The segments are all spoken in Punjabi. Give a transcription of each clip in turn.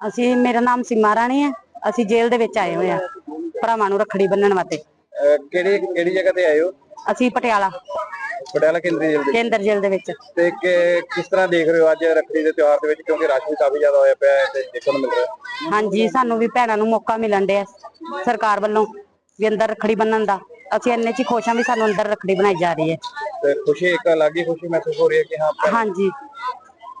ਅਸੀਂ ਮੇਰਾ ਨਾਮ ਸੀਮਾ ਰਾਣੀ ਹੈ। ਅਸੀਂ ਜੇਲ੍ਹ ਦੇ ਵਿੱਚ ਆਏ ਹੋਏ ਆ ਭਰਾਵਾਂ ਨੂੰ ਰੱਖੜੀ ਬੰਨਣ ਵਾਸਤੇ। ਅਹ ਕਿਹੜੀ ਕਿਹੜੀ ਜਗ੍ਹਾ ਤੇ ਆਏ ਹੋ? ਅਸੀਂ ਪਟਿਆਲਾ। ਪਟਿਆਲਾ ਕੇਂਦਰੀ ਜੇਲ੍ਹ ਦੇ ਕੇਂਦਰ ਜੇਲ੍ਹ ਦੇ ਵਿੱਚ। ਤੇ ਕਿ- ਕਿਸ ਤਰ੍ਹਾਂ ਦੇਖ ਰਹੇ ਹੋ ਅੱਜ ਰੱਖੜੀ ਦੇ ਤਿਉਹਾਰ ਦੇ ਵਿੱਚ? ਕਿਉਂਕਿ ਰਸ਼ ਵੀ ਕਾਫੀ ਜ਼ਿਆਦਾ ਹੋਇਆ ਪਿਆ ਹੈ ਤੇ ਦੇਖਣ ਨੂੰ ਮਿਲ ਰਿਹਾ। ਹੈ। ਹਾਂਜੀ ਸਾਨੂੰ ਵੀ ਭੈਣਾਂ ਨੂੰ ਮੌਕਾ ਮਿਲਣ ਡਿਆ ਸਰਕਾਰ ਵੱਲੋਂ ਵੀ ਅੰਦਰ ਰੱਖੜੀ ਬੰਨਣ ਦਾ। ਅਸੀਂ ਇੰਨੇ ਚ ਹੀ ਖੁਸ਼ ਹਾਂ ਵੀ ਸਾਨੂੰ ਅੰਦਰ ਰੱਖੜੀ ਬਣਾਈ ਜਾ ਰਹੀ ਹੈ। ਤੇ ਖੁਸ਼ੀ ਇੱਕ ਅਲੱਗ ਹੀ ਖੁਸ਼ੀ ਮਹਿਸੂਸ ਹੋ ਰਹੀ ਹੈ ਕਿ ਹਾਂ ਹਾਂਜੀ।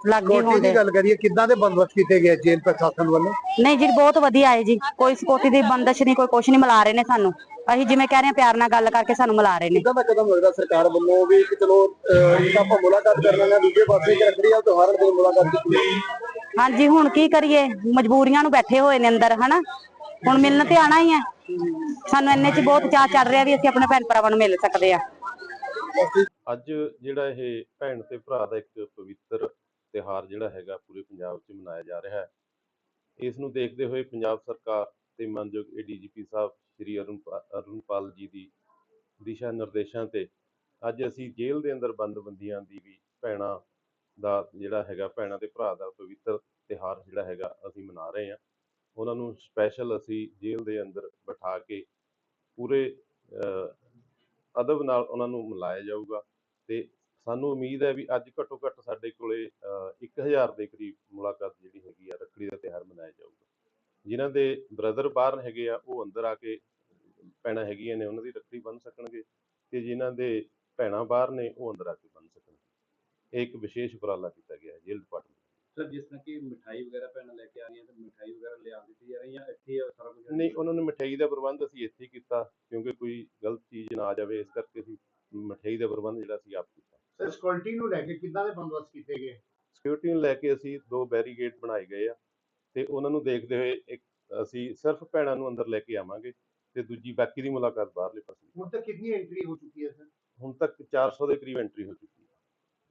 ਲੱਗੇ ਕੋਟੀ ਹੁੰਦੇ ਦੀ ਗੱਲ ਕਰੀਏ ਕਿੱਦਾਂ ਦੇ ਬੰਦੋਬਸਤ ਕੀਤੇ ਗਏ ਜੇਲ੍ਹ ਪ੍ਰਸ਼ਾਸਨ ਵੱਲੋਂ? ਨਹੀਂ ਜੀ ਬਹੁਤ ਵਧੀਆ ਹੈ ਜੀ। ਕੋਈ ਸਕੋਟੀ ਦੀ ਬੰਦਸ਼ ਨਹੀਂ ਕੋਈ ਕੁਛ ਨਹੀਂ ਮਿਲਾ ਰਹੇ ਨੇ ਸਾਨੂੰ। ਅਸੀਂ ਜਿਵੇਂ ਕਹਿ ਰਹੇ ਹਾਂ ਪਿਆਰ ਨਾਲ ਗੱਲ ਕਰਕੇ ਸਾਨੂੰ ਮਿਲਾ ਰਹੇ ਨੇ। ਕਿੱਦਾਂ ਦਾ ਕਦਮ ਲੱਗਦਾ ਸਰਕਾਰ ਵੱਲੋਂ ਵੀ ਕਿ ਚਲੋ ਅਹ, ਇੱਕ ਆਪਾਂ ਮੁਲਾਕਾਤ ਕਰ ਲੈਣਾ ਦੂਜੇ ਪਾਸੇ ਇੱਕ ਰੱਖੜੀ ਆ ਤਿਉਹਾਰ ਦੇ ਮੁਲਾਕਾਤ ਕੀਤੀ ਹਾਂਜੀ ਹੁਣ ਕੀ ਕਰੀਏ? ਮਜਬੂਰੀਆਂ ਨੂੰ ਬੈਠੇ ਹੋਏ ਨੇ ਅੰਦਰ ਹਨਾ? ਹੁਣ ਮਿਲਣ ਤੇ ਆਣਾ ਹੀ ਹੈ। ਸਾਨੂੰ ਇੰਨੇ ਚ ਬਹੁਤ ਚਾਹ ਚੜ ਰਿਹਾ ਵੀ ਅਸੀਂ ਆਪਣੇ ਭੈਣ ਭਰਾਵਾਂ ਨੂੰ ਮਿਲ ਸਕਦੇ ਆ ਅੱਜ ਜਿਹੜਾ ਇਹ ਭੈਣ ਤੇ ਭਰਾ ਦਾ ਇੱਕ ਪਵਿੱਤਰ ਤਿਉਹਾਰ ਜਿਹੜਾ ਹੈਗਾ ਪੂਰੇ ਪੰਜਾਬ 'ਚ ਮਨਾਇਆ ਜਾ ਰਿਹਾ ਹੈ। ਇਸ ਨੂੰ ਦੇਖਦੇ ਹੋਏ ਪੰਜਾਬ ਸਰਕਾਰ ਤੇ ਮਾਨਯੋਗ ਏਡੀਜੀਪੀ ਸਾਹਿਬ ਸ੍ਰੀ ਅਰੁਣ ਪਾ- ਅਰੁਣਪਾਲ ਜੀ ਦੀ ਦਿਸ਼ਾ ਨਿਰਦੇਸ਼ਾਂ ਤੇ ਅੱਜ ਅਸੀਂ ਜੇਲ੍ਹ ਦੇ ਅੰਦਰ ਬੰਦ ਬੰਦੀਆਂ ਦੀ ਵੀ ਭੈਣਾਂ ਦਾ ਜਿਹੜਾ ਹੈਗਾ ਭੈਣਾਂ ਤੇ ਭਰਾ ਦਾ ਪਵਿੱਤਰ ਤਿਉਹਾਰ ਜਿਹੜਾ ਹੈਗਾ ਅਸੀਂ ਮਨਾ ਰਹੇ ਹਾਂ। ਉਹਨਾਂ ਨੂੰ ਸਪੈਸ਼ਲ ਅਸੀਂ ਜੇਲ੍ਹ ਦੇ ਅੰਦਰ ਬਿਠਾ ਕੇ ਪੂਰੇ ਅਹ, ਅਦਬ ਨਾਲ ਉਹਨਾਂ ਨੂੰ ਮਿਲਾਇਆ ਜਾਊਗਾ ਤੇ ਸਾਨੂੰ ਉਮੀਦ ਹੈ ਵੀ ਅੱਜ ਘੱਟੋ ਘੱਟ ਸਾਡੇ ਕੋਲੇ ਅਹ, 1000 ਦੇ ਕਰੀਬ ਮੁਲਾਕਾਤ ਜਿਹੜੀ ਹੈਗੀ ਆ ਰੱਖੜੀ ਦਾ ਤਿਉਹਾਰ ਮਨਾਇਆ ਜਾਊਗਾ। ਜਿਨ੍ਹਾਂ ਦੇ ਬ੍ਰਦਰ ਬਾਹਰ ਹੈਗੇ ਆ ਉਹ ਅੰਦਰ ਆ ਕੇ ਭੈਣਾਂ ਹੈਗੀਆਂ ਨੇ ਉਹਨਾਂ ਦੀ ਰੱਖੜੀ ਬੰਨ ਸਕਣਗੇ ਤੇ ਜਿਨ੍ਹਾਂ ਦੇ ਭੈਣਾਂ ਬਾਹਰ ਨੇ ਉਹ ਅੰਦਰ ਆ ਕੇ ਬੰਨ ਸਕਣਗੇ। ਇਹ ਇੱਕ ਵਿਸ਼ੇਸ਼ ਉਪਰਾਲਾ ਕੀਤਾ ਗਿਆ ਹੈ ਜੇਲ੍ਹ ਡਿਪਾਰਟਮੈਂਟ ਸਰ ਜਿਸ ਤਰ੍ਹਾਂ ਕਿ ਮਿਠਾਈ ਵਗੈਰਾ ਭੈਣਾਂ ਲੈ ਕੇ ਆ ਰਹੀਆਂ ਤੇ ਮਿਠਾਈ ਵਗੈਰਾ ਲਿਆ ਦਿੱਤੀ ਜਾ ਰਹੀ ਹੈ ਇੱਥੇ ਸਾਰਾ ਕੁਝ? ਨਹੀਂ ਉਹਨਾਂ ਨੂੰ ਮਠਿਆਈ ਦਾ ਪ੍ਰਬੰਧ ਅਸੀਂ ਇੱਥੇ ਕੀਤਾ ਕਿਉਂਕਿ ਕੋਈ ਗਲਤ ਚੀਜ਼ ਨਾ ਆ ਜਾਵੇ ਇਸ ਕਰਕੇ ਅਸੀਂ ਮਠਿਆਈ ਦਾ ਪ੍ਰਬੰਧ ਜਿਹੜਾ ਅਸੀਂ ਆਪ ਸਰ ਸਿਕਿਉਰਿਟੀ ਨੂੰ ਲੈ ਕੇ ਕਿੱਦਾਂ ਦੇ ਬੰਦੋਬਸਤ ਕੀਤੇ ਗਏ? ਸਿਕਿਉਰਿਟੀ ਨੂੰ ਲੈ ਕੇ ਅਸੀਂ ਦੋ ਬੈਰੀਗੇਡ ਬਣਾਏ ਗਏ ਆ ਤੇ ਉਹਨਾਂ ਨੂੰ ਦੇਖਦੇ ਹੋਏ ਇੱਕ ਅਸੀਂ ਸਿਰਫ ਭੈਣਾਂ ਨੂੰ ਅੰਦਰ ਲੈ ਕੇ ਆਵਾਂਗੇ ਤੇ ਦੂਜੀ ਬਾਕੀ ਦੀ ਮੁਲਾਕਾਤ ਬਾਹਰਲੇ ਪਾਸੇ। ਹੁਣ ਤੱਕ ਕਿੰਨੀ ਐਂਟਰੀ ਹੋ ਚੁੱਕੀ ਹੈ ਸਰ ਹੁਣ ਤੱਕ 400 ਦੇ ਕਰੀਬ ਐਂਟਰੀ ਹੋ ਚੁੱਕੀ